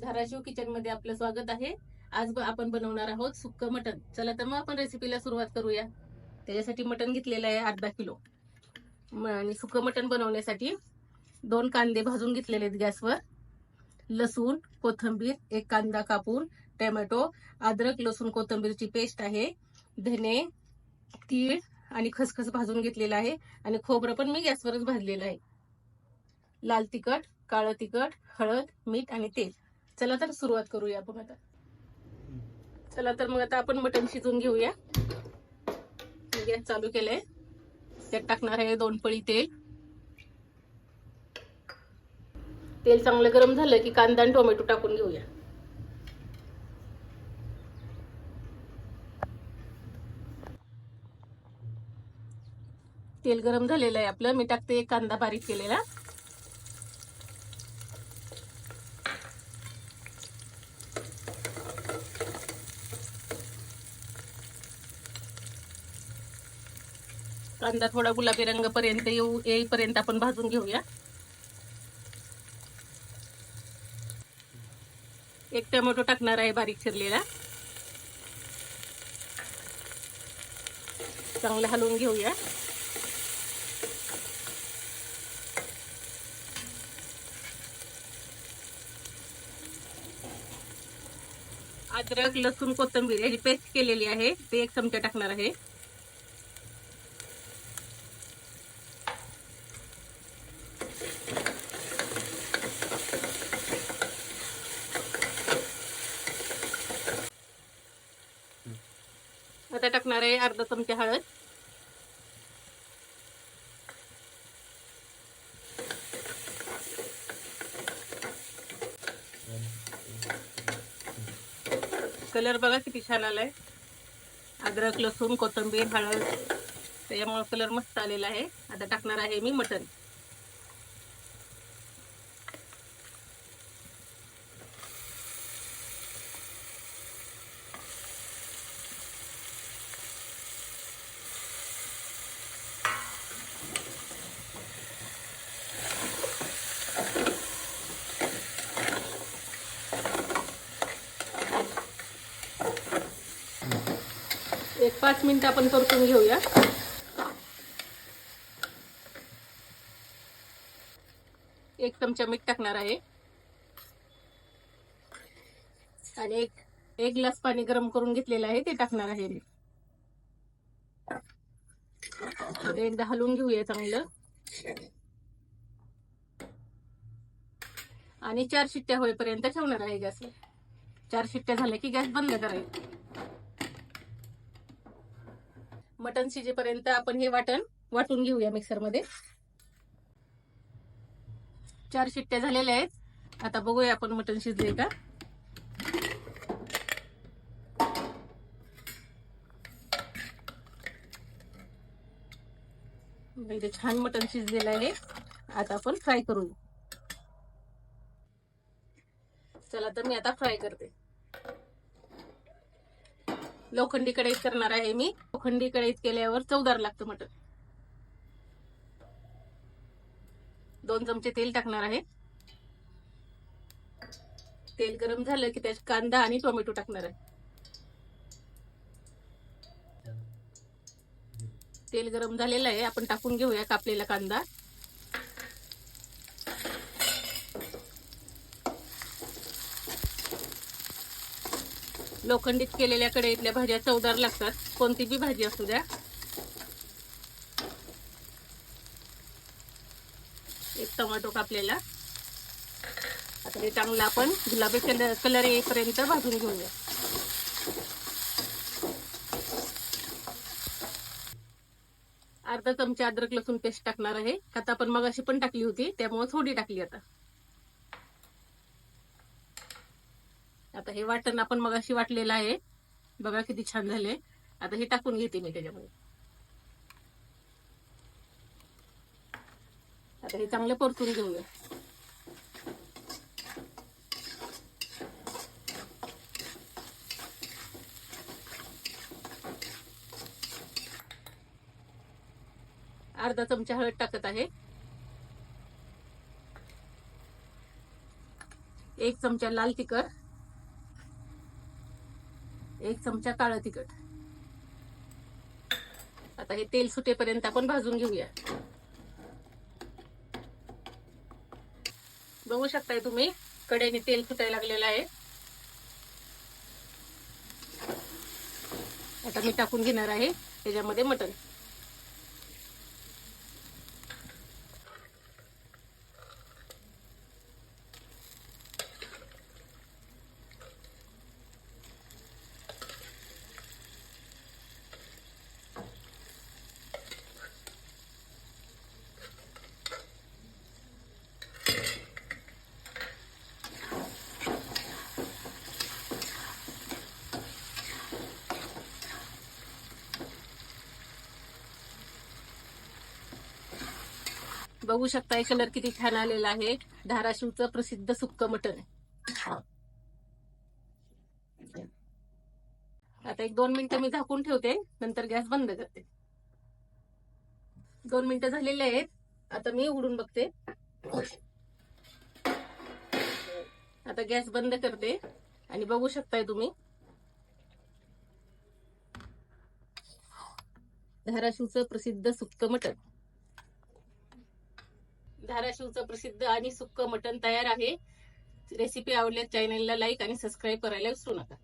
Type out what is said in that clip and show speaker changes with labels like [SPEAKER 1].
[SPEAKER 1] धाराशिव किचनमध्ये आपलं स्वागत आहे. आज ब- आपण बनवणार आहोत सुक्क मटन चला तर मग आपण रेसिपीला सुरुवात करूया. त्याच्यासाठी मटन घेतलेलं आहे अर्धा किलो. आणि सुकं मटन बनवण्यासाठी दोन कांदे भाजून घेतलेले आहेत गॅसवर. लसूण कोथिंबीर एक कांदा कापून टोमॅटो अद्रक लसूण कोथंबीरची पेस्ट आहे. धने तीळ आणि खसखस भाजून घेतलेला आहे. आणि खोबरं पण मी गॅसवरच भाजलेलं आहे. लाल तिखट काळं तिखट हळद मीठ आणि तेल. चला तर सुरुवात करूया आपण आता. चला तर मग आता आपण मटण शिजवून घेऊया. गॅस चालू केलंय. त्यात टाकणार आहे दोन पळी तेल. तेल चांगलं गरम झालं की कांदा आणि टोमॅटो टाकून घेऊया. तेल गरम झालेलं आहे आपलं. मी टाकते एक कांदा बारीक केलेला. कांदा थोडा गुलाबी रंगापर्यंत येऊ येईपर्यंत आपण भाजून घेऊया. एक टोमॅटो टाकणार आहे बारीक चिरलेला. चांगलं हलवून घेऊया. अद्रक लसूण कोथिंबीर याची पेस्ट केलेली आहे. ते एक चमचा टाकणार आहे. आता टाकणार आहे अर्धा चमचा हळद. कलर बघा किती छान आलाय. अद्रक लसूण कोथिंबीर हळद. त्याच्यामुळे कलर मस्त आलेला आहे. आता टाकणार आहे मी मटन एक पाच मिनटं आपण परतून घेऊया. एक चमचा मीठ टाकणार आहे. आणि एक एक ग्लास पाणी गरम करून घेतलेलं आहे ते टाकणार आहे मी. एकदा हलवून घेऊया चांगलं. आणि चार शिट्ट्या होईपर्यंत ठेवणार आहे गॅस चार शिट्ट्या झाल्या की गॅस बंद करायचा. मटन शिजेपर्यंत आपण हे वाटण वाटून घेऊया मिक्सरमध्ये. चार शिट्ट्या झालेल्या आहेत. आता बघूया आपण मटण शिजले का. इथे छान मटन शिजलेलं आहे. आता आपण फ्राय करू. चला तर मी आता फ्राय करते. लोखंडी कढईत करणार आहे मी. लोखंडी कढईत केल्यावर चवदार लागतं मटण. दोन चमचे तेल टाकणार आहे. तेल गरम झालं की त्यात कांदा आणि टोमॅटो टाकणार आहे. तेल गरम झालेलं आहे. आपण टाकून घेऊया कापलेला कांदा. लोखंडीत केलेल्या कढईतल्या भाज्या चवदार लागतात. कोणती बी भाजी असू द्या. एक टोमॅटो कापलेला. आता हे चांगलं आपण गुलाबी कलर कलर येईपर्यंत भाजून घेऊया. अर्धा चमचा अद्रक लसूण पेस्ट टाकणार आहे. आता आपण मग अशी पण टाकली होती त्यामुळे थोडी टाकली आता. आता हे वाटण आपण मग अशी वाटलेलं आहे. बघा किती छान झाले. आता हे टाकून घेते मी त्याच्यामध्ये. आता हे चांगलं परतून घेऊया. अर्धा चमचा हळद टाकत आहे. एक चमचा लाल तिखट. एक चमचा काळं तिखट. आता हे तेल सुटेपर्यंत आपण भाजून घेऊया. बघू शकताय तुम्ही कडेने तेल सुटायला लागलेलं आहे. आता मी टाकून घेणार आहे त्याच्यामध्ये मटण. बघू शकताय कलर किती छान आलेला आहे. धाराशिवचं प्रसिद्ध सुक्क मटण आहे. आता एक दोन मिनिटं मी झाकून ठेवते नंतर गॅस बंद करते. दोन मिनिटं झालेले आहेत. आता मी उघडून बघते. आता गॅस बंद करते. आणि बघू शकताय तुम्ही. धाराशिवचं प्रसिद्ध सुक्क मटण. धाराशिवचं प्रसिद्ध आणि सुक्क मटण तयार आहे. रेसिपी आवडल्यास चॅनलला लाईक आणि सबस्क्राईब करायला विसरू नका.